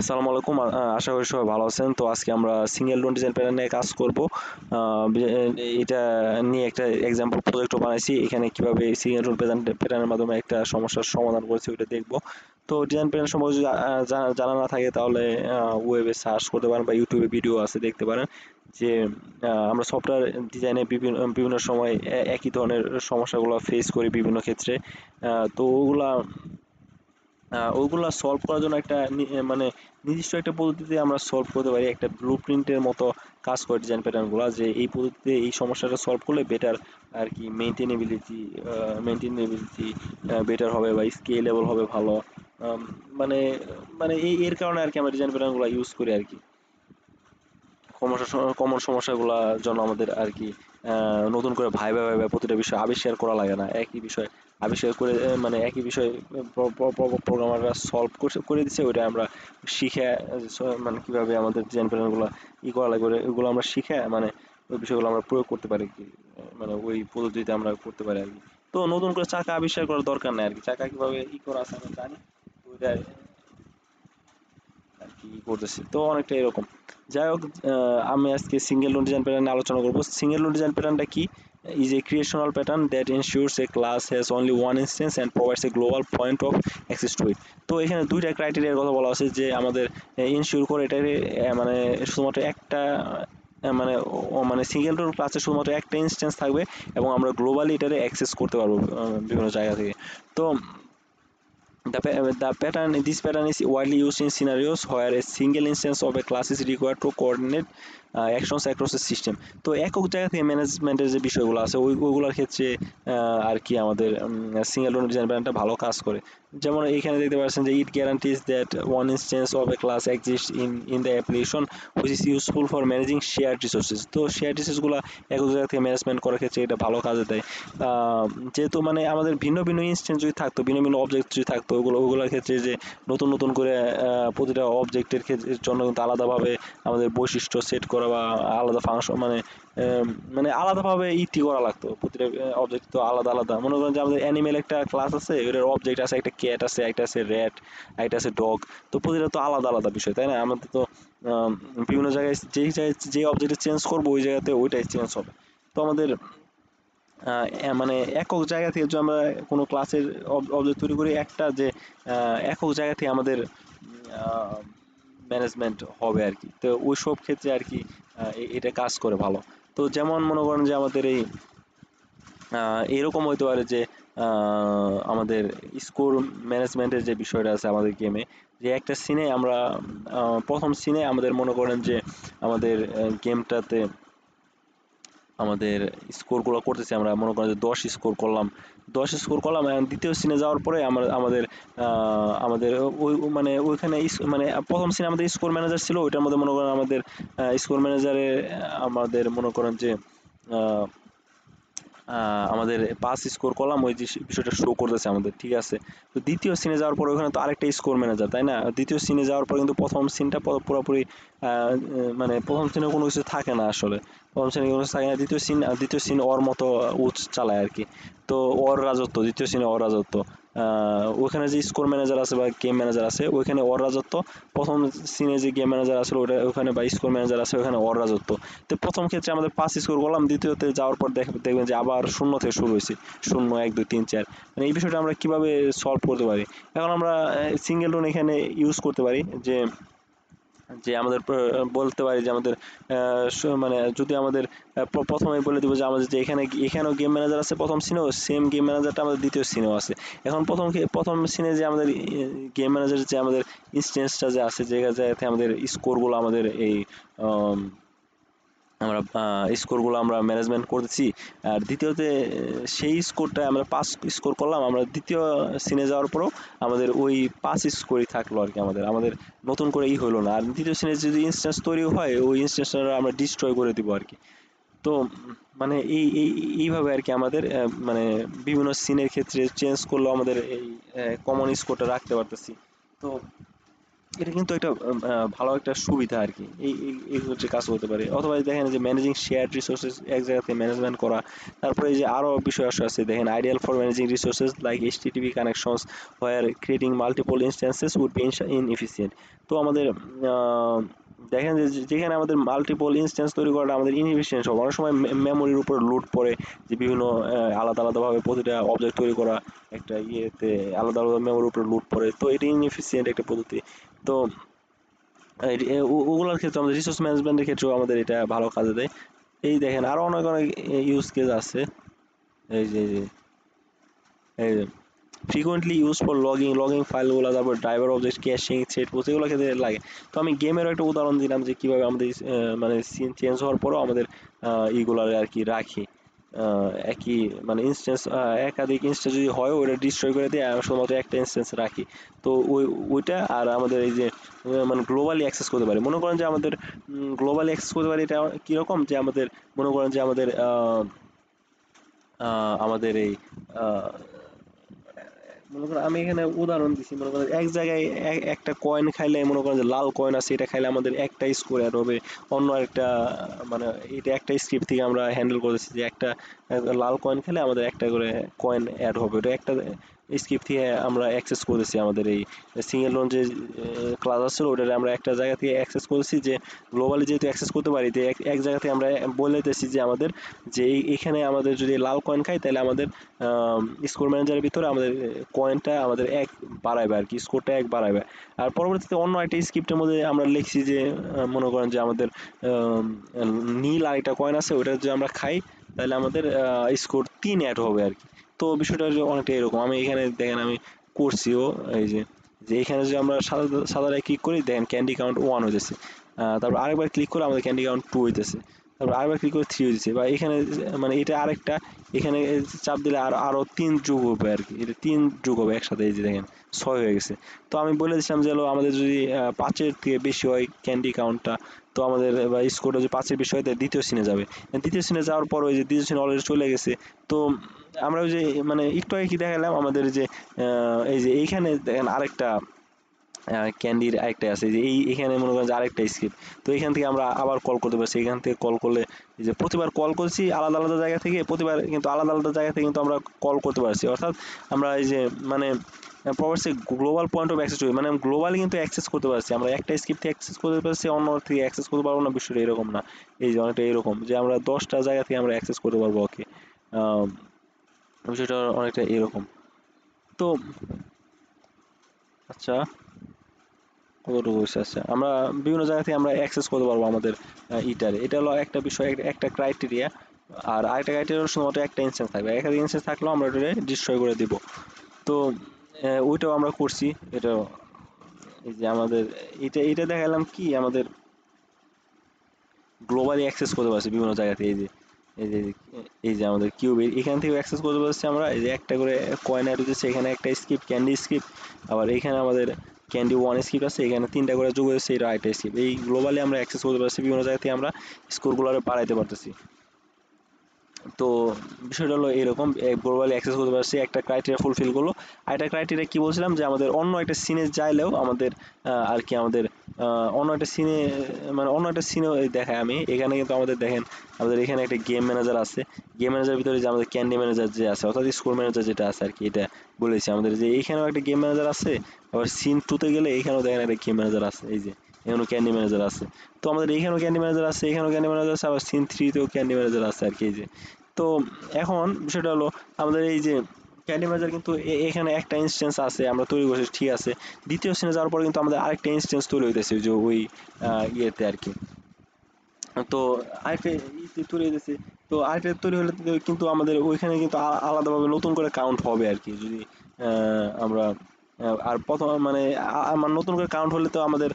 আসসালামু আলাইকুম। আশা করি সবাই ভালো আছেন। তো আজকে আমরা সিঙ্গেল লোন ডিজাইন প্যাটার্ন নিয়ে কাজ করব। এটা নিয়ে একটা এক্সাম্পল প্রজেক্টও বানাইছি। এখানে কীভাবে সিঙ্গেল প্যাটার্ন প্যাটার্নের মাধ্যমে একটা সমস্যার সমাধান করেছি ওইটা দেখব। তো ডিজাইন প্যাটার্ন সম্পর্কে যদি জানা না থাকে তাহলে ওয়েবে সার্চ করতে পারেন বা ইউটিউবে ভিডিও আছে দেখতে পারেন। যে আমরা সফটওয়্যার ডিজাইনে বিভিন্ন বিভিন্ন সময় একই ধরনের সমস্যাগুলো ফেস করি বিভিন্ন ক্ষেত্রে। তো ওগুলা ওগুলা সলভ করার জন্য একটা মানে নির্দিষ্ট একটা পদ্ধতিতে আমরা সলভ করতে পারি একটা ব্লু প্রিন্টের মতো কাজ করে ডিজাইন প্যাটার্নগুলো যে এই পদ্ধতিতে এই সমস্যাটা সলভ করলে বেটার আর কি মেনটেনেবিলিটি মেনটেনেবিলিটি বেটার হবে বা স্কেলেবল হবে ভালো। মানে মানে এই এর কারণে আর কি আমরা ডিজাইন প্যাটার্নগুলো ইউজ করি আর কি। কমন সমস্যাগুলোর জন্য আমাদের আর কি আহ, নতুন করে ভাইবা ভাইবা প্রতিটা বিষয় আবিষ্কার করা লাগে না একই বিষয় আবিষ্কার করে মানে একই বিষয় প্রোগ্রামাররা সলভ করে দিচ্ছে ওইটা আমরা শিখে মানে কীভাবে আমাদের ডিজাইন প্যাটার্নগুলো ই করা লাগবে ওগুলো আমরা শিখে মানে ওই বিষয়গুলো আমরা প্রয়োগ করতে পারি, কি মানে ওই পদ্ধতিতে আমরা করতে পারি আর কি। তো নতুন করে চাকা আবিষ্কার করার দরকার নেই আর কি, চাকা কীভাবে ই করা আছে আমরা জানি ওইটা আর কি করতেছি? তো অনেকটা এরকম। যাই হোক আমি আজকে সিঙ্গেল লোন ডিজাইন প্যাটার্ন আলোচনা করব। সিঙ্গেল লোন ডিজাইন প্যাটার্নটা কি? Is a creational pattern that ensures a class has only one instance and provides a global point of access to it. তো এখানে দুইটা ক্রাইটেরিয়ার কথা বলা আছে যে আমাদের ইনশিওর করে এটা মানে শুধুমাত্র একটা মানে মানে সিঙ্গেল রোল ক্লাসে শুধুমাত্র একটা ইনস্ট্যান্স থাকবে এবং আমরা গ্লোবালি এটারে অ্যাক্সেস করতে পারব বিভিন্ন জায়গা থেকে। তো The, pa- uh, the pattern this pattern is widely used in scenarios where a single instance of a class is required to coordinate uh, actions system তো একক জায়গা থেকে ম্যানেজমেন্টের যে বিষয়গুলো আছে ওই ওইগুলোর ক্ষেত্রে আর কি আমাদের সিঙ্গেল লোন ডিজাইন প্ল্যানটা ভালো কাজ করে। যেমন এখানে দেখতে পাচ্ছেন যে it guarantees that one instance of a class exist in in the application which is useful for managing share resources তো শেয়ার রিসোর্সগুলো একক জায়গা থেকে ম্যানেজমেন্ট করার ক্ষেত্রে এটা ভালো কাজে দেয়। যেহেতু মানে আমাদের ভিন্ন ভিন্ন ইনস্টেন্স যদি থাকতো ভিন্ন ভিন্ন অবজেক্ট যদি থাকতো ওগুলো ওগুলোর ক্ষেত্রে যে নতুন নতুন করে প্রতিটা অবজেক্টের ক্ষেত্রে জন্য কিন্তু আলাদাভাবে আমাদের বৈশিষ্ট্য সেট করা বা আলাদা ফাংশন মানে মানে আলাদাভাবে ইটি করা লাগতো। প্রতিটা অবজেক্ট তো আলাদা আলাদা। মনে করেন যে আমাদের অ্যানিমেল একটা ক্লাস আছে ওটার অবজেক্ট আছে, একটা ক্যাট আছে, একটা আছে র্যাট একটা আছে ডগ তো প্রতিটা তো আলাদা আলাদা বিষয়, তাই না? আমাদের তো বিভিন্ন জায়গায় যেই জায়গায়, যে অবজেক্টে চেঞ্জ করব, ওই জায়গাতে ওইটাই চেঞ্জ হবে। তো আমাদের মানে একক জায়গা থেকে যদি আমরা কোনো ক্লাসের অবজেক্ট তৈরি করি, একটা যে একক জায়গা থেকে আমাদের ম্যানেজমেন্ট হবে আর কি। তো ওই সব ক্ষেত্রে আর কি এটা কাজ করে ভালো। তো যেমন মনে করেন যে আমাদের এই এরকম হইতে পারে যে আমাদের স্কোর ম্যানেজমেন্টের যে বিষয়টা আছে আমাদের গেমে যে একটা সিনে আমরা প্রথম সিনে আমাদের মনে করেন যে আমাদের গেমটাতে আমাদের স্কোরগুলো করতেছি, আমরা মনে করেন যে দশ স্কোর করলাম। দশ স্কোর করলাম দ্বিতীয় সিনে যাওয়ার পরে আমরা, আমাদের আমাদের ওই মানে ওইখানে মানে প্রথম সিনে আমাদের স্কোর ম্যানেজার ছিল, ওইটার মধ্যে মনে করেন আমাদের স্কোর ম্যানেজারে আমাদের মনে করেন যে আমাদের পাস স্কোর করলাম, ওই যে বিষয়টা শো করতেছে আমাদের, ঠিক আছে? তো দ্বিতীয় সিনে যাওয়ার পর ওখানে তো আরেকটা স্কোর ম্যানেজার তাই না? দ্বিতীয় সিনে যাওয়ার পর কিন্তু প্রথম সিনটা পুরোপুরি মানে প্রথম সিনে কোনো কিছু থাকে না আসলে। প্রথম সিনে কোনো থাকে না। দ্বিতীয় সিন দ্বিতীয় সিন ওর মতো উচ চালায় আর কি তো ওর রাজত্ব, দ্বিতীয় সিনে ওর রাজত্ব। ওখানে যে স্কোর ম্যানেজার আছে বা গেম ম্যানেজার আছে ওইখানে ওর রাজত্ব। প্রথম সিনে যে গেম ম্যানেজার আছে, ওটা ওখানে বা স্কোর ম্যানেজার আছে, ওখানে ওর রাজত্ব। তো প্রথম ক্ষেত্রে আমাদের পাঁচ স্কোর করলাম, দ্বিতীয়তে যাওয়ার পর দেখ- দেখবেন যে আবার শূন্য থেকে শুরু হয়েছে। শূন্য, এক, দুই, তিন, চার। মানে এই বিষয়টা আমরা কীভাবে সলভ করতে পারি? এখন আমরা সিঙ্গেল রুন এখানে ইউজ করতে পারি যে যে আমাদের বলতে পারি যে আমাদের মানে যদি আমাদের প্রথমে বলে দিব যে আমাদের যে এখানে, এখানেও গেম ম্যানেজার আছে, প্রথম সিনেও সেম গেম ম্যানেজারটা আমাদের দ্বিতীয় সিনেও আছে। এখন প্রথম প্রথম সিনে যে আমাদের গেম ম্যানেজার যে আমাদের ইনস্টেন্সটা যে আছে, যে জায়গাতে আমাদের স্কোরগুলো আমাদের এই আমরা স্কোরগুলো আমরা ম্যানেজমেন্ট করতেছি। আর দ্বিতীয়তে সেই স্কোরটা আমরা পাস স্কোর করলাম। আমরা দ্বিতীয় সিনে যাওয়ার পরেও আমাদের ওই পাস স্কোরই থাকল আর কি আমাদের। আমাদের নতুন করে ই হলো না। আর দ্বিতীয় সিনে যদি ইনস্ট্যান্স তৈরি হয়, ওই ইনস্ট্যান্সটা আমরা ডিস্ট্রয় করে দিব আর কি। তো মানে এই এই, এইভাবে আর কি আমাদের মানে বিভিন্ন সিনের ক্ষেত্রে চেঞ্জ করলেও আমাদের এই কমন স্কোরটা রাখতে পারতেছি। তো এটা কিন্তু একটা ভালো একটা সুবিধা আর কি এই, এই- হচ্ছে কাজ করতে পারে। অথবা দেখেন যে ম্যানেজিং শেয়ার রিসোর্সেস এক জায়গা থেকে ম্যানেজমেন্ট করা, তারপরে যে আরও বিষয় আছে, দেখেন ideal for managing resources like HTTP connections where creating multiple instances would be inefficient তো আমাদের দেখেন যে যেখানে আমাদের মাল্টিপল ইনস্ট্যান্স তৈরি করাটা আমাদের ইনএফিসিয়েন্ট হবে অনেক সময় মেমোরির উপর লোড পড়ে যে বিভিন্ন আলাদা আলাদাভাবে প্রতিটা অবজেক্ট তৈরি করা একটা ইয়েতে আলাদা আলাদা মেমোরির উপর লোড পড়ে। তো এটা ইনএফিসিয়েন্ট একটা পদ্ধতি। তো ওগুলোর ক্ষেত্রে আমাদের রিসোর্স ম্যানেজমেন্টের ক্ষেত্রেও আমাদের এটা ভালো কাজে দেয়। এই দেখেন, আরও অনেক অনেক ইউজ কেস আছে। এই যে এই যে frequently use for logging logging ফাইলগুলো তারপর driver object caching set post এগুলো ক্ষেত্রে লাগে। তো আমি গেমেরও একটা উদাহরণ দিলাম যে কীভাবে আমাদের মানে সিন চেঞ্জ হওয়ার পরেও আমাদের ইগুলার আর কি রাখি। একই মানে ইনস্টেন্স একাধিক ইনস্টেন্স যদি হয় ওটা ডিস্ট্রয় করে দিয়ে আমরা শুধুমাত্র একটা ইনস্টেন্স রাখি। তো ওই, ওইটা আর আমাদের এই যে মানে গ্লোবালি অ্যাক্সেস করতে পারি। মনে করেন যে আমাদের গ্লোবালি অ্যাক্সেস করতে পারি, এটা কীরকম? যে আমাদের, মনে করেন যে আমাদের আমাদের এই মনে করেন আমি এখানে উদাহরণ দিচ্ছি মনে করেন এক জায়গায় এক- একটা কয়েন খাইলে মনে করেন যে লাল কয়েন আছে, এটা খাইলে আমাদের একটা স্কোয়ার হবে। অন্য একটা মানে এটা একটা স্ক্রিপ্ট থেকে আমরা হ্যান্ডেল করেছি যে একটা লাল কয়েন খেলে আমাদের একটা করে কয়েন অ্যাড হবে। ওটা একটা স্ক্রিপ্ট থেকে আমরা অ্যাক্সেস করেছি আমাদের এই সিঙ্গেল লোন যে ক্লাস আসছিল ওটা আমরা একটা জায়গা থেকে অ্যাক্সেস করেছি যে গ্লোবালি যেহেতু অ্যাক্সেস করতে পারি, তো এক জায়গা থেকে আমরা বলে দিতেছি যে আমাদের যে এখানে আমাদের যদি লাল কয়েন খাই, তাহলে আমাদের স্কোর ম্যানেজারের ভিতরে আমাদের কয়েনটা আমাদের এক বাড়াইবে আর কি স্কোরটা এক বাড়াইবে। আর পরবর্তীতে অন্য একটা স্ক্রিপ্টের মধ্যে আমরা লিখছি যে মনে করেন যে আমাদের নীল আর একটা কয়েন আছে, ওটা যদি আমরা খাই, তাহলে আমাদের স্কোর তিন অ্যাড হবে আর কি। তো বিষয়টা অনেকটা এরকম। আমি এখানে দেখেন আমি করছিও এই যে যে এখানে যদি আমরা সাদা সাদাটায় ক্লিক করি দেখেন ক্যান্ডি কাউন্ট ওয়ান আহ, তারপর আরেকবার ক্লিক করে আমাদের ক্যান্ডি কাউন্ট টু হইতেছে। তারপর আরেকবার ক্লিক করে থ্রি হইতেছে। বা এখানে মানে এটা আরেকটা এখানে চাপ দিলে আর আরও তিন যোগ হবে আর কি। এটা তিন যোগ হবে একসাথে এই যে দেখেন ছয় হয়ে গেছে। তো আমি বলে দিচ্ছিলাম যে হলো আমাদের যদি পাঁচের থেকে বেশি হয় ক্যান্ডি কাউন্টটা তো আমাদের বা স্কোরটা যদি পাঁচের বেশি হয় তাহলে দ্বিতীয় সিনে যাবে। দ্বিতীয় সিনে যাওয়ার পর ওই যে দ্বিতীয় সিনে অলরেডি চলে গেছে। তো আমরা ওই যে মানে একটু আগে কি দেখালাম, আমাদের যে এই যে এইখানে দেখেন আরেকটা ক্যান্ডির আরেকটা আছে যে এই, এখানে মনে করেন যে আরেকটা স্ক্রিপ্ট। তো এখান থেকে আমরা আবার কল করতে পারছি, এখান থেকে কল করলে এই যে প্রতিবার কল করছি আলাদা আলাদা জায়গা থেকে, প্রতিবার কিন্তু আলাদা আলাদা জায়গা থেকে কিন্তু আমরা কল করতে পারছি। অর্থাৎ আমরা এই যে মানে প্রবাসী গ্লোবাল পয়েন্ট অফ অ্যাক্সেস মানে গ্লোবালি কিন্তু অ্যাক্সেস করতে পারছি। আমরা একটা স্ক্রিপ্ট থেকে অ্যাক্সেস করতে পারছি, অন্য থেকে অ্যাক্সেস করতে পারব না, বিষয়টা এরকম না। এই যে অনেকটা এরকম যে আমরা দশটা জায়গা থেকে আমরা অ্যাক্সেস করতে পারব, ওকে। বিষয়টা অনেকটা এরকম। তো আচ্ছা কতটুকু হয়েছে? আচ্ছা আমরা বিভিন্ন জায়গা থেকে আমরা অ্যাক্সেস করতে পারব আমাদের ইটারে এটা হলো একটা বিষয় একটা- ক্রাইটেরিয়া আর আরেকটা ক্রাইটেরিয়া শুধুমাত্র একটা ইনস্ট্যান্স থাকবে। একাধিক ইনস্ট্যান্স থাকলেও আমরা ওটা ডিস্ট্রয় করে দিব। তো ওইটাও আমরা করছি। এটা, এই যে আমাদের, এটা এটা দেখালাম কি? আমাদের গ্লোবালি অ্যাক্সেস করতে পারছি বিভিন্ন জায়গাতে এই যে। এই যে এই যে আমাদের কিউবের এখান থেকে অ্যাক্সেস করতে পারছি আমরা। এই যে একটা করে কয়েন অ্যাড হচ্ছে এখানে একটা স্ক্রিপ্ট ক্যান্ডি স্কিপ আবার এখানে আমাদের ক্যান্ডি ওয়ান স্কিপ আছে, এখানে তিনটা করে যোগ হয়েছে, এটা আরেকটা স্কিপ এই গ্লোবালি আমরা অ্যাক্সেস করতে পারছি, বিভিন্ন জায়গা থেকে আমরা স্কোরগুলো আরও বাড়াইতে পারতেছি। তো বিষয়টা হলো এরকম গ্লোবালি অ্যাক্সেস করতে পারছি, একটা ক্রাইটেরিয়া ফুলফিল করল। আর একটা ক্রাইটেরিয়া কি বলছিলাম? যে আমাদের অন্য একটা সিনে চাইলেও আমাদের আর কি আমাদের অন্য একটা সিনে মানে অন্য একটা সিনে দেখায় আমি। এখানে কিন্তু আমাদের দেখেন, আমাদের এখানে একটা গেম ম্যানেজার আছে। গেম ম্যানেজার ভিতরে যে আমাদের ক্যান্ডি ম্যানেজার যে আছে, অর্থাৎ স্কোর ম্যানেজার যেটা আছে আর কি, এটা বলেছি আমাদের যে এইখানেও একটা গেম ম্যানেজার আছে, আবার সিন টুতে গেলে এখানেও দেখেন একটা গেম ম্যানেজার আছে, এই যে এখানেও ক্যান্ডি ম্যানেজার আছে। তো আমাদের এখানেও ক্যান্ডি ম্যানেজার আছে, এখানেও ক্যান্ডি ম্যানেজার আছে, আবার সিন থ্রিতেও ক্যান্ডি ম্যানেজার আছে আর কি, এই যে। তো এখন বিষয়টা হলো, আমাদের এই যে ক্যান্ডি ম্যানেজার কিন্তু এখানে একটা ইনস্টেন্স আছে, আমরা তৈরি করছি, ঠিক আছে। দ্বিতীয় সিনে যাওয়ার পর কিন্তু আমাদের আরেকটা ইনস্টেন্স তৈরি হইতেছে যে ওই ইয়েতে আর কি। তো আরেকটা ইতে তৈরি হইতেছে, তো আরেকটা তৈরি হলে কিন্তু আমাদের ওইখানে কিন্তু আলাদাভাবে নতুন করে কাউন্ট হবে আর কি, যদি আমরা আর প্রথম মানে আমার নতুন করে কাউন্ট হলে তো আমাদের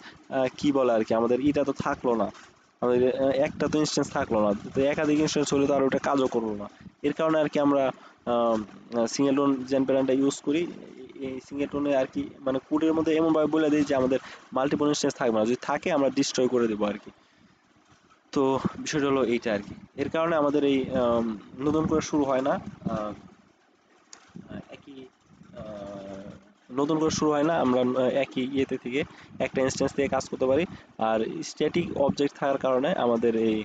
কি বলে আর কি, আমাদের ইটা তো থাকল না। আমাদের একটা তো ইনস্টেন্স থাকল না, তো একাধিক ইনস্টেন্স হলে তো আর ওটা কাজও করল না। এর কারণে আর কি আমরা সিঙ্গেল টোন জেন প্যাটার্নটা ইউজ করি। এই সিঙ্গেল টোনে আর কি মানে কোডের মধ্যে এমনভাবে বলে দিই যে আমাদের মাল্টিপল ইনস্টেন্স থাকবে না। যদি থাকে, আমরা ডিস্ট্রয় করে দেবো আর কি। তো বিষয়টা হলো এইটা আর কি। এর কারণে আমাদের এই নতুন করে শুরু হয় না। নতুন করে শুরু হয় না, আমরা একই ইয়েতে থেকে একটা ইনস্ট্যান্স থেকে কাজ করতে পারি। আর স্ট্যাটিক অবজেক্ট থাকার কারণে আমাদের এই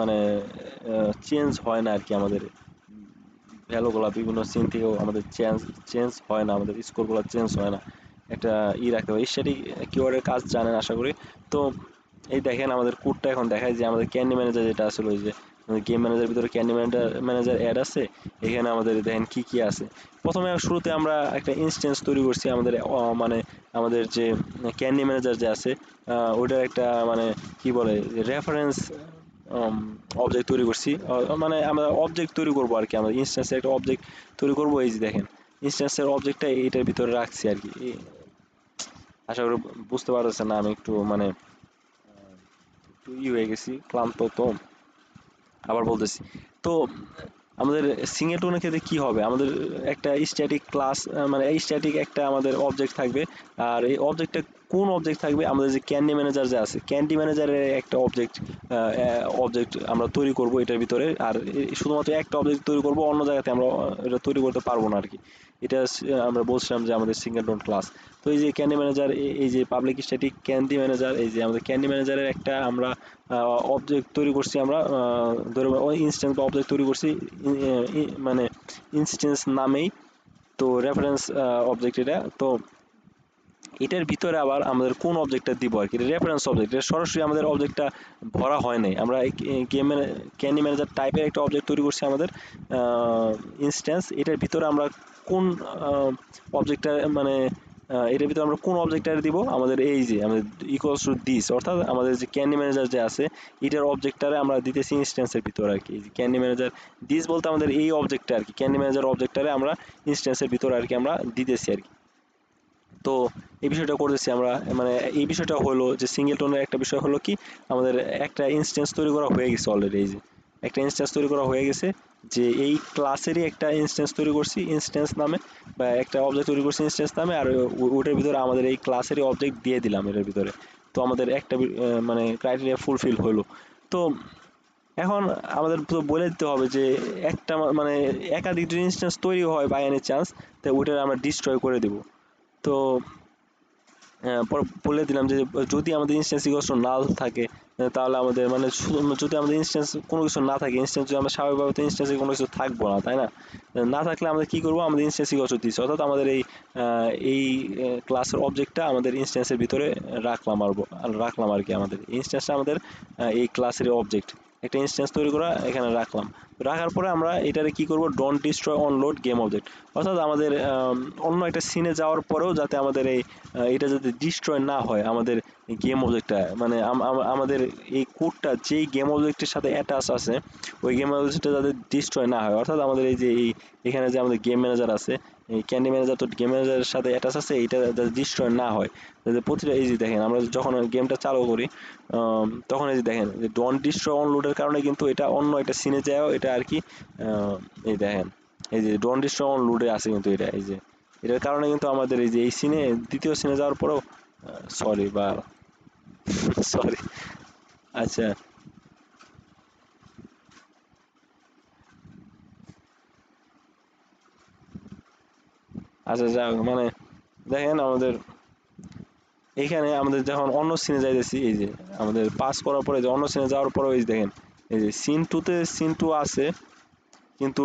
মানে চেঞ্জ হয় না আর কি আমাদের ভ্যালুগুলো, বিভিন্ন সিন থেকেও আমাদের চেঞ্জ চেঞ্জ হয় না, আমাদের স্কোরগুলো চেঞ্জ হয় না। একটা ই রাখতে হবে স্ট্যাটিক কিওয়ার্ডের কাজ জানেন আশা করি। তো এই দেখেন আমাদের কোডটা এখন দেখায় যে আমাদের ক্যান্ডি ম্যানেজার যেটা আসলে ওই যে গেম ম্যানেজার ভিতরে ক্যান্ডি ম্যানেজার অ্যাড আছে। এখানে আমাদের দেখেন কি কি আছে। প্রথমে শুরুতে আমরা একটা ইনস্ট্যান্স তৈরি করছি আমাদের মানে আমাদের যে ক্যান্ডি ম্যানেজার যে আছে ওইটার একটা মানে কি বলে রেফারেন্স অবজেক্ট তৈরি করছি। মানে আমরা অবজেক্ট তৈরি করব আর কি, আমরা ইনস্ট্যান্সের একটা অবজেক্ট তৈরি করব, এই যে দেখেন। ইনস্ট্যান্সের অবজেক্টটা এইটার ভিতরে রাখছি আর কি। আশা করি বুঝতে পারতেছেন না, আমি একটু মানে একটু ই হয়ে গেছি, ক্লান্ত তো। আবার বলতেছি। তো আমাদের সিঙ্গেটনের ক্ষেত্রে কি হবে? আমাদের একটা স্ট্যাটিক ক্লাস মানে স্ট্যাটিক একটা আমাদের অবজেক্ট থাকবে। আর এই অবজেক্টটা কোন অবজেক্ট থাকবে আমাদের যে ক্যান্ডি ম্যানেজার যে আছে ক্যান্ডি ম্যানেজারের একটা অবজেক্ট অবজেক্ট আমরা তৈরি করব এটার ভিতরে। আর শুধুমাত্র একটা অবজেক্ট তৈরি করব, অন্য জায়গাতে আমরা এটা তৈরি করতে পারব না আর কি এটা আমরা বলছিলাম যে আমাদের সিঙ্গেলটন ক্লাস তো এই যে ক্যান্ডি ম্যানেজার এই যে পাবলিক স্ট্যাটিক ক্যান্ডি ম্যানেজার এই যে আমাদের ক্যান্ডি ম্যানেজারের একটা আমরা অবজেক্ট তৈরি করছি আমরা ধরে ইনস্ট্যান্স বা অবজেক্ট তৈরি করছি মানে ইনস্ট্যান্স নামেই। তো রেফারেন্স অবজেক্ট এটা। তো এটার ভিতরে আবার আমাদের কোন অবজেক্টটা দিব আর কি? রেফারেন্স অবজেক্ট এটা সরাসরি আমাদের অবজেক্টটা ভরা হয় নাই। আমরা গেম ক্যান্ডি ম্যানেজার টাইপের একটা অবজেক্ট তৈরি করছি আমাদের ইনস্ট্যান্স এটার ভিতরে আমরা কোন অবজেক্টটা মানে এটার ভিতরে আমরা কোন অবজেক্টটা দিব? আমাদের এই যে, আমাদের ইকুয়ালস টু দিস অর্থাৎ আমাদের যে ক্যান্ডি ম্যানেজার যে আছে, এটার অবজেক্টটারে আমরা দিতেছি ইনস্ট্যান্সের ভিতরে আর কি। ক্যান্ডি ম্যানেজার দিস বলতে আমাদের এই অবজেক্টটা আর কি ক্যান্ডি ম্যানেজার অবজেক্টটারে আমরা ইনস্ট্যান্সের ভিতরে আর কি আমরা দিতেছি আর কি। তো এই বিষয়টা করতেছি আমরা মানে এই বিষয়টা হলো যে সিঙ্গেলটনের একটা বিষয় হলো কি, আমাদের একটা ইনস্ট্যান্স তৈরি করা হয়ে গেছে অলরেডি এই যে। একটা ইনস্ট্যান্স তৈরি করা হয়ে গেছে যে এই ক্লাসেরই একটা ইনস্ট্যান্স তৈরি করছি ইনস্ট্যান্স নামে, বা একটা অবজেক্ট তৈরি করছি ইনস্ট্যান্স নামে, আর ওটার ভিতরে আমাদের এই ক্লাসেরই অবজেক্ট দিয়ে দিলাম এটার ভিতরে। তো আমাদের একটা মানে ক্রাইটেরিয়া ফুলফিল হলো। তো এখন আমাদের তো বলে দিতে হবে যে একটা মানে একাধিক ইনস্ট্যান্স তৈরি হয় বাই এনি চান্স তো ওইটা আমরা ডিস্ট্রয় করে দিব। তো বলে দিলাম যে, যদি আমাদের ইনস্ট্যান্স ইকোয়াস নাল থাকে তাহলে আমাদের মানে যদি আমাদের ইনস্ট্যান্স কোনো কিছু না থাকে ইনস্ট্যান্স যদি আমরা স্বাভাবিকভাবে তো ইনস্ট্যান্সে কোনো কিছু থাকব না, তাই না? না থাকলে আমরা কি করব? আমাদের ইনস্ট্যান্স ইকোয়াস দিচ্ছি। অর্থাৎ আমাদের এই এই ক্লাসের অবজেক্টটা আমাদের ইনস্ট্যান্সের ভিতরে রাখলাম আর রাখলাম আর কি আমাদের। ইনস্ট্যান্সটা আমাদের এই ক্লাসের অবজেক্ট একটা ইনস্ট্যান্স তৈরি করা এখানে রাখলাম। রাখার পরে আমরা এটারে কি করব? Don't destroy on load game object অর্থাৎ আমাদের অন্য একটা সিনে যাওয়ার পরেও যাতে আমাদের এই এটা যাতে ডিস্ট্রয় না হয়, আমাদের গেম অবজেক্টটা মানে আম- আম- আমাদের এই কোডটা, যেই গেম অবজেক্টের সাথে অ্যাটাচ আছে, ওই গেম অবজেক্টটা যাতে ডিস্ট্রয় না হয়। অর্থাৎ আমাদের এই যে এই, এখানে যে আমাদের গেম ম্যানেজার আছে, এই ক্যান্ডি ম্যানেজার তো গেম ম্যানেজারের সাথে অ্যাটাচ আছে, এইটা যাতে ডিস্ট্রয় না হয়। যাতে প্রতিটা, এই যে দেখেন, আমরা যখন গেমটা চালু করি তখন এই যে দেখেন, যে ডন্ট ডিস্ট্রয় অন লোডের কারণে কিন্তু এটা অন্য একটা সিনে যাও এটা আর কি এই দেখেন, এই যে ডন্ট ডিস্ট্রয় অন লোডে আছে কিন্তু এটা, এই যে। এটার কারণে কিন্তু আমাদের এই যে এই সিনে দ্বিতীয় সিনে যাওয়ার পরেও সরি বা সরি আচ্ছা। আচ্ছা যাক মানে দেখেন আমাদের এখানে আমাদের যখন অন্য সিনে যাইতেছি, এই যে আমাদের পাস করার পরে, যে অন্য সিনে যাওয়ার পরে, ওই দেখেন, এই যে সিন টুতে সিন টু আছে, কিন্তু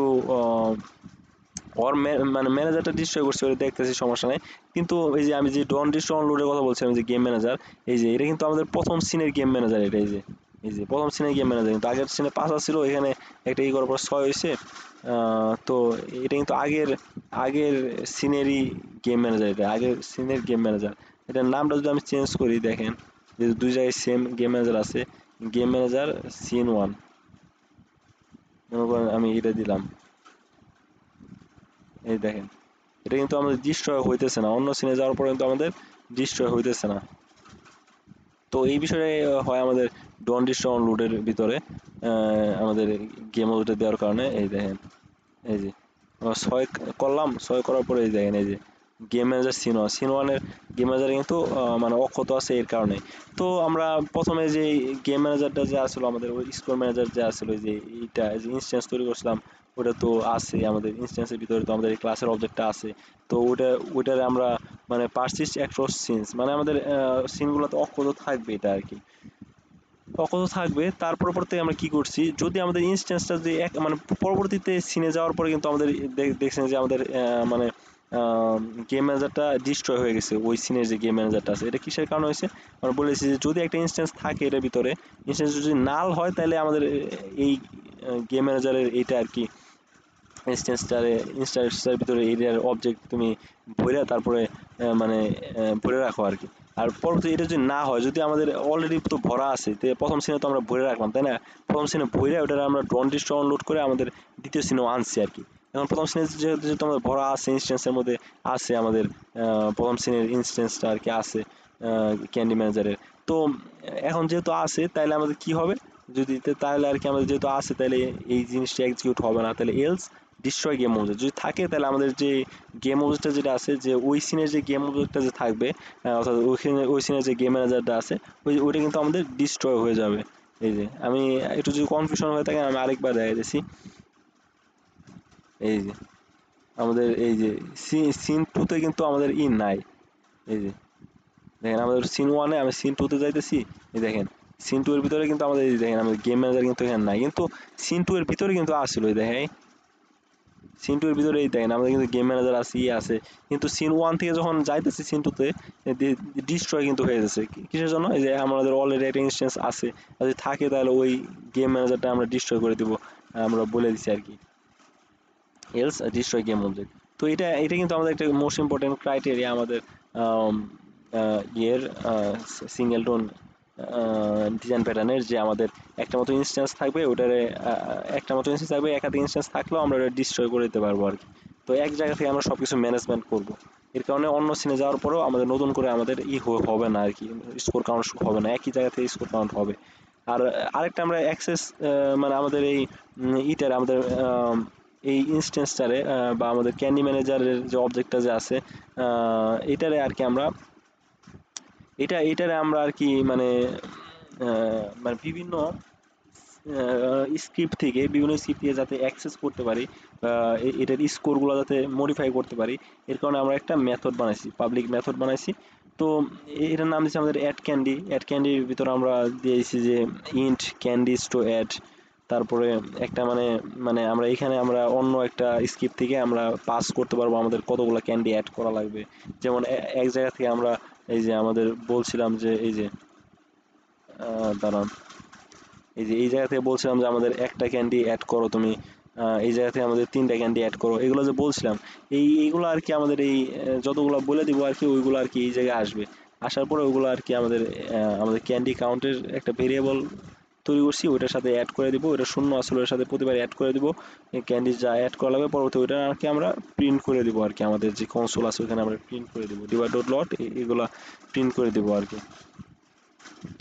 ওর মানে ম্যানেজারটা ডিস্ট্রয় করছে ওটা দেখতেছি, সমস্যা নাই। কিন্তু এই যে আমি যে ডন ডিস্ট্রয় লোডের কথা বলছিলাম যে গেম ম্যানেজার এই যে এটা কিন্তু আমাদের প্রথম সিনের গেম ম্যানেজার এটা, এই যে এই যে প্রথম সিনের গেম ম্যানেজার কিন্তু আগের সিনে পাঁচ ছিল, এখানে একটা ই করার পর ছয় হয়েছে। তো এটা কিন্তু আগের আগের সিনেরই গেম ম্যানেজার এটা, আগের সিনের গেম ম্যানেজার এটার নামটা যদি আমি চেঞ্জ করি, দেখেন, যে দুই জায়গায় সেম গেম ম্যানেজার আছে। গেম ম্যানেজার সিন ওয়ান মনে করেন আমি এটা দিলাম। এই দেখেন, এটা কিন্তু আমাদের ডিস্ট্রয় হইতেছে না। অন্য সিনে যাওয়ার পর কিন্তু আমাদের ডিস্ট্রয় হইতেছে না। তো এই বিষয়ে হয় আমাদের ডন ডিস্ট্রয় লুডের ভিতরে আমাদের গেম ওটা দেওয়ার কারণে। এই দেখেন, এই যে, আমরা ছয় করলাম, ছয় করার পরে এই দেখেন, এই যে game manager scene one scene ওয়ানের গেম ম্যানেজার কিন্তু মানে অক্ষত আছে এর কারণে। তো আমরা প্রথমে যে গেম ম্যানেজারটা যে আসলো, আমাদের ওই স্কোর ম্যানেজার যে আসলো যে এইটা যে ইনস্ট্যান্স তৈরি করছিলাম ওটা তো আছে আমাদের ইনস্ট্যান্সের ভিতরে তো আমাদের ক্লাসের অবজেক্টটা আছে। তো ওটা ওটার আমরা মানে পারসিস্ট অ্যাক্রস সিনস মানে আমাদের সিনগুলো তো অক্ষত থাকবে এটা আর কি অক্ষত থাকবে তার পরবর্তী আমরা কি করছি, যদি আমাদের ইনস্ট্যান্সটা যদি এক মানে পরবর্তীতে সিনে যাওয়ার পরে কিন্তু আমাদের দেখ- দেখছেন যে আমাদের মানে গেম ম্যানেজারটা ডিস্ট্রয় হয়ে গেছে, ওই সিনের যে গেম ম্যানেজারটা আছে। এটা কিসের কারণে হয়েছে? আমরা বলেছি যে যদি একটা ইনস্ট্যান্স থাকে এটার ভিতরে ইনস্ট্যান্স যদি নাল হয় তাহলে আমাদের এই গেম ম্যানেজারের এইটা আর কি ইনস্ট্যান্সটারে ইনস্ট্যান্সটার ভিতরে এরিয়ার অবজেক্ট তুমি ভরে তারপরে মানে ভরে রাখো আর কি আর পরবর্তী এটা যদি না হয়, যদি আমাদের অলরেডি তো ভরা আছে, তো প্রথম সিনে তো আমরা ভরে রাখলাম, তাই না? প্রথম সিনে ভরে ওটা আমরা ড্রন ডিস্ট ডাউনলোড করে আমাদের দ্বিতীয় সিনেও আনছি আর কি এখন প্রথম সিনে যেহেতু যেহেতু আমাদের ভরা আছে ইনস্ট্যান্সের মধ্যে আছে আমাদের প্রথম সিনের ইনস্ট্যান্সটা আর কি আছে ক্যান্ডি ম্যানেজারের তো, এখন যেহেতু আছে তাহলে আমাদের কি হবে? যদি তাহলে আর কি আমাদের যেহেতু আছে তাহলে এই জিনিসটা এক্সিকিউট হবে না। তাহলে এলস ডিস্ট্রয় গেম অবজেক্ট যদি থাকে তাহলে আমাদের যে গেম অবজেক্টটা যেটা আছে, যে ওই সিনের যে গেম অবজেক্টটা যে থাকবে অর্থাৎ ওইখানে ওই সিনের যে গেম ম্যানেজারটা আছে, ওই, ওইটা কিন্তু আমাদের ডিস্ট্রয় হয়ে যাবে। এই যে, আমি একটু যদি কনফিউশন হয়ে থাকে, আমি আরেকবার দেখা দিচ্ছি এই যে, আমাদের এই যে সিন টুতে কিন্তু আমাদের ই নাই। এই যে, দেখেন আমাদের সিন ওয়ানে আমি সিন টুতে যাইতেছি, এই দেখেন সিন টু এর ভিতরে কিন্তু আমাদের দেখেন আমাদের গেম ম্যানেজার কিন্তু এখানে নাই। কিন্তু সিন টু এর ভিতরে কিন্তু আসছিল এই দেখেন। সিন টু এর ভিতরে এই দেখেন আমাদের কিন্তু গেম ম্যানেজার আছে ইয়ে আছে। কিন্তু সিন ওয়ান থেকে যখন যাইতেছি সিন টুতে ডিস্ট্রয় কিন্তু হয়ে যাচ্ছে। কিসের জন্য? এই যে আমাদের অলরেডি একটা ইনস্ট্যান্স আছে। যদি থাকে তাহলে ওই গেম ম্যানেজারটা আমরা ডিস্ট্রয় করে দিব আমরা বলে দিছি আর কি। এলস ডিস্ট্রয় গেম অবজেক্ট তো এটা এটা কিন্তু আমাদের একটা মোস্ট ইম্পর্টেন্ট ক্রাইটেরিয়া আমাদের আহ, ইয়ের সিঙ্গেল টোন ডিজাইন প্যাটার্নের যে আমাদের একটা মতো ইনস্ট্যান্স থাকবে ওটারে একটা মতো ইনস্ট্যান্স থাকবে একাধিক ইনস্ট্যান্স থাকলেও আমরা ওটা ডিস্ট্রয় করে দিতে পারব আর কি। তো এক জায়গা থেকে আমরা সব কিছু ম্যানেজমেন্ট করব। এর কারণে অন্য সিনে যাওয়ার পরেও আমাদের নতুন করে আমাদের ই হবে না আর কি। স্কোর কাউন্ট হবে না একই জায়গা থেকে স্কোর কাউন্ট হবে। আর আরেকটা আমরা অ্যাক্সেস মানে আমাদের এই ইটার আমাদের আম, এই ইনস্ট্যান্সটারে বা আমাদের ক্যান্ডি ম্যানেজারের যে অবজেক্টটা যে আছে এটারে আর কি আমরা এটা, এটারে আমরা আর কি মানে মানে বিভিন্ন স্ক্রিপ্ট থেকে, বিভিন্ন স্ক্রিপ্ট থেকে যাতে অ্যাক্সেস করতে পারি এটার স্কোরগুলো যাতে মডিফাই করতে পারি, এর কারণে আমরা একটা মেথড বানাইছি পাবলিক মেথড বানাইছি। তো এটার নাম দিচ্ছি আমাদের অ্যাড ক্যান্ডি অ্যাড ক্যান্ডির ভিতরে আমরা দিয়েছি যে ইন্ট ক্যান্ডিস টু অ্যাড তারপরে একটা মানে মানে আমরা এখানে আমরা অন্য একটা স্ক্রিপ্ট থেকে আমরা পাস করতে পারব, আমাদের কতগুলো ক্যান্ডি অ্যাড করা লাগবে। যেমন এক জায়গা থেকে আমরা এই যে আমাদের বলছিলাম যে এই যে দাঁড়ান। এই যে এই জায়গা থেকে বলছিলাম যে আমাদের একটা ক্যান্ডি অ্যাড করো তুমি এই জায়গা থেকে আমাদের তিনটা ক্যান্ডি অ্যাড করো। এগুলো যে বলছিলাম, এই এইগুলো আর কি আমাদের এই যতগুলো বলে দিব আর কি, ওইগুলো আর কি এই জায়গায় আসবে। আসার পরে ওইগুলো আর কি আমাদের আমাদের ক্যান্ডি কাউন্টের একটা ভেরিয়েবল তৈরি করছি, ওইটার সাথে অ্যাড করে দিব। ওইটা শূন্য আসলে সাথে প্রতিবার অ্যাড করে দিব। ক্যান্ডি যা অ্যাড করা লাগবে, পরবর্তী ওইটা আর কি আমরা প্রিন্ট করে দিব আর কি আমাদের যে কনসোল আছে ওখানে আমরা প্রিন্ট করে দিব। ডিভাইড ডট লট এগুলা প্রিন্ট করে দিব আর কি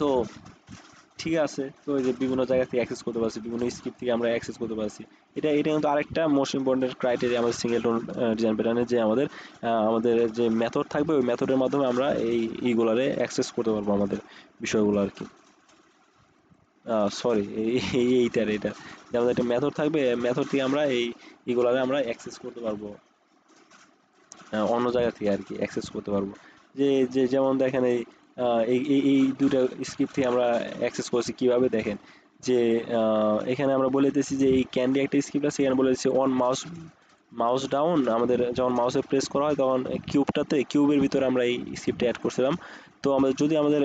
তো, ঠিক আছে। তো এই যে বিভিন্ন জায়গা থেকে অ্যাক্সেস করতে পারছি, বিভিন্ন স্ক্রিপ্ট থেকে আমরা অ্যাক্সেস করতে পারছি। এটা এটা কিন্তু আরেকটা মোস্ট ইম্পর্টেন্ট ক্রাইটেরিয়া আমাদের সিঙ্গেল টোন ডিজাইন প্যাটার্নের যে আমাদের আমাদের যে মেথড থাকবে, ওই মেথডের মাধ্যমে আমরা এই, এইগুলারে অ্যাক্সেস করতে পারব আমাদের বিষয়গুলো আর কি সরি এই এইটার এটা যে আমাদের একটা মেথড থাকবে মেথড থেকে আমরা এই এইগুলারে আমরা অ্যাক্সেস করতে পারব। অন্য জায়গা থেকে আর কি অ্যাক্সেস করতে পারব। যে যে, যেমন দেখেন এই এই এই দুটা স্ক্রিপ্ট থেকে আমরা অ্যাক্সেস করছি কীভাবে দেখেন? যে এখানে আমরা বলে দিতেছি যে এই ক্যান্ডি একটা স্ক্রিপ্ট আছে, এখানে বলে দিচ্ছি অন মাউস মাউস ডাউন আমাদের যখন মাউসে প্রেস করা হয়, তখন কিউবটাতে কিউবের ভিতরে আমরা এই স্ক্রিপ্টটা অ্যাড করছিলাম। তো আমাদের, যদি আমাদের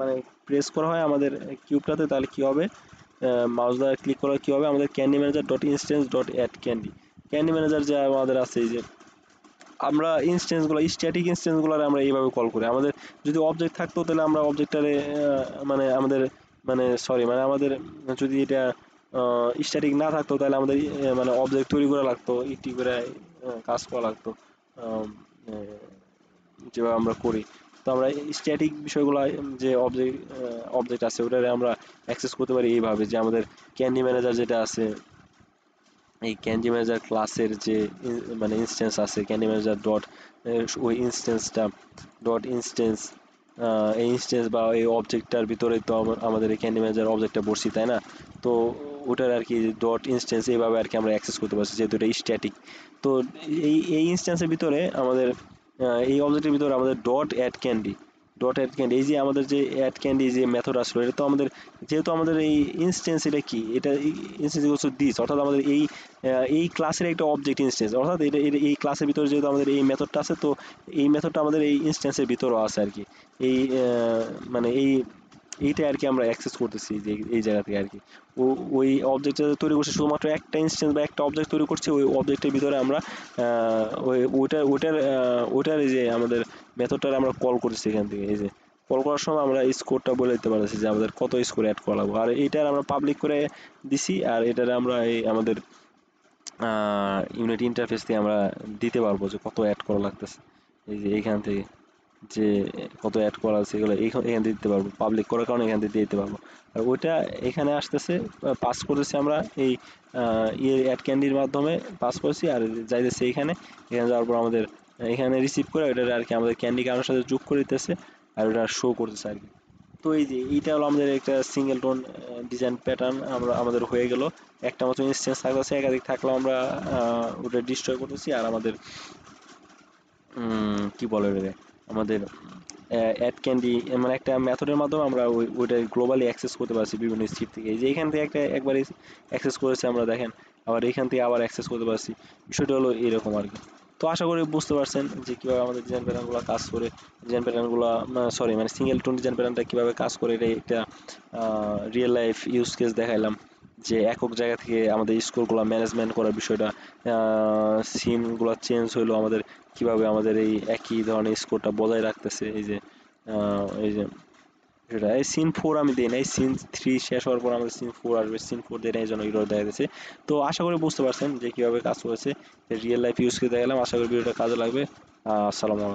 মানে প্রেস করা হয় আমাদের কিউবটাতে তাহলে কি হবে? মাউস দ্বারা ক্লিক করা কি হবে? আমাদের candy manager dot instance dot add candy candy manager যে আমাদের আছে, এই যে আমরা ইনস্টেন্সগুলো স্ট্যাটিক ইনস্টেন্সগুলো আমরা এইভাবে কল করি। আমাদের যদি অবজেক্ট থাকতো, তাহলে আমরা অবজেক্টটারে মানে আমাদের মানে সরি মানে আমাদের যদি এটা স্ট্যাটিক না থাকতো, তাহলে আমাদের মানে অবজেক্ট তৈরি করা লাগতো, একটি করে কাজ করা লাগতো যেভাবে আমরা করি। তো আমরা স্ট্যাটিক বিষয়গুলো যে অবজেক্ট অবজেক্ট আছে, ওটারে আমরা অ্যাক্সেস করতে পারি এইভাবে যে আমাদের ক্যান্ডি ম্যানেজার যেটা আছে, এই ক্যান্ডি ম্যানেজার ক্লাসের যে মানে ইনস্ট্যান্স আছে ক্যান্ডি ম্যানেজার ডট ওই ইনস্ট্যান্সটা ডট ইনস্ট্যান্স এই ইনস্ট্যান্স বা এই অবজেক্টটার ভিতরে তো আমাদের এই ক্যান্ডি ম্যানেজার অবজেক্টটা বসছি তাই না? তো ওটার আর কি ডট ইনস্ট্যান্স এইভাবে আর কি আমরা অ্যাক্সেস করতে পারছি, যেহেতু এটা স্ট্যাটিক তো এই এই ইনস্ট্যান্সের ভিতরে আমাদের এই অবজেক্টের ভিতরে আমাদের dot add candy dot add candy এই যে আমাদের যে অ্যাড ক্যান্ডি যে মেথড আসলো, এটা তো আমাদের, যেহেতু আমাদের এই ইনস্ট্যান্স এটা কি? এটা ইনস্টেন্স হচ্ছে দিস অর্থাৎ আমাদের এই এই ক্লাসের একটা অবজেক্ট ইনস্টেন্স অর্থাৎ এটা এই ক্লাসের ভিতরে যেহেতু আমাদের এই মেথডটা আছে, তো এই মেথডটা আমাদের এই ইনস্ট্যান্সের ভিতরেও আছে আর কি। এই মানে এই এইটা আর কি আমরা অ্যাক্সেস করতেছি যে এই জায়গা থেকে আর কি। ও, ওই অবজেক্টটা তৈরি করছে শুধুমাত্র একটা ইনস্ট্যান্স বা একটা অবজেক্ট তৈরি করছে, ওই অবজেক্টের ভিতরে আমরা ওই ওইটার ওইটার ওইটার এই যে আমাদের মেথডটার আমরা কল করছি এখান থেকে। এই যে কল করার সময় আমরা স্কোরটা বলে দিতে পারছি যে আমাদের কত স্কোর অ্যাড করা লাগবে। আর এইটার আমরা পাবলিক করে দিছি আর এটার আমরা এই আমাদের ইউনিট ইন্টারফেস দিয়ে আমরা দিতে পারব যে কত অ্যাড করা লাগতেছে। এই যে এইখান থেকে। যে কত অ্যাড করা আছে, এগুলো এখান থেকে দিতে পারব পাবলিক করার কারণে এখান থেকে দিতে পারব। আর ওইটা এখানে আসতেছে পাস করতেছি আমরা এই ইয়ে অ্যাড ক্যান্ডির মাধ্যমে পাস করছি, আর যাইতেছে এখানে এখানে যাওয়ার পর আমাদের, এখানে রিসিভ করে ওইটা আর কি আমাদের ক্যান্ডি কারোর সাথে যোগ করে দিতেছে, আর ওটা শো করতেছে আর কি। তো এই যে, এইটা হলো আমাদের একটা সিঙ্গেল টোন ডিজাইন প্যাটার্ন আমরা, আমাদের হয়ে গেল। একটা মতো ইনস্টেন্স থাকতেছে একাধিক থাকলেও আমরা ওটা ডিস্ট্রয় করতেছি, আর আমাদের কি বলে আমাদের অ্যাড ক্যান্ডি মানে একটা মেথডের মাধ্যমে আমরা ওই, ওইটা গ্লোবালি অ্যাক্সেস করতে পারছি বিভিন্ন স্ট্রিট থেকে। এই যে এখান থেকে একটা একবার অ্যাক্সেস করেছি আমরা, দেখেন, আবার এখান থেকে আবার অ্যাক্সেস করতে পারছি। বিষয়টা হলো এরকম আর কি। তো আশা করি বুঝতে পারছেন যে কীভাবে আমাদের ডিজাইন প্যাটার্নগুলো কাজ করে ডিজাইন প্যাটার্নগুলো সরি মানে সিঙ্গেল টোন ডিজাইন প্যাটার্নটা কীভাবে কাজ করে, এটা একটা রিয়েল লাইফ ইউজ কেস দেখাইলাম। যে একক জায়গা থেকে আমাদের স্কোরগুলো ম্যানেজমেন্ট করার বিষয়টা সিনগুলো চেঞ্জ হইল আমাদের, কীভাবে আমাদের এই একই ধরনের স্কোরটা বজায় রাখতেছে, এই যে এই যে সেটা এই সিন ফোর আমি দিই না এই সিন থ্রি শেষ হওয়ার পর আমাদের সিন ফোর আসবে সিন ফোর দিয়ে এই জন্য এগুলো দেখা গেছে তো আশা করি বুঝতে পারছেন যে কীভাবে কাজ করেছে, রিয়েল লাইফ ইউজ করে দেখালাম, আশা করি ভিডিওটা কাজে লাগবে। আসসালামু আলাইকুম।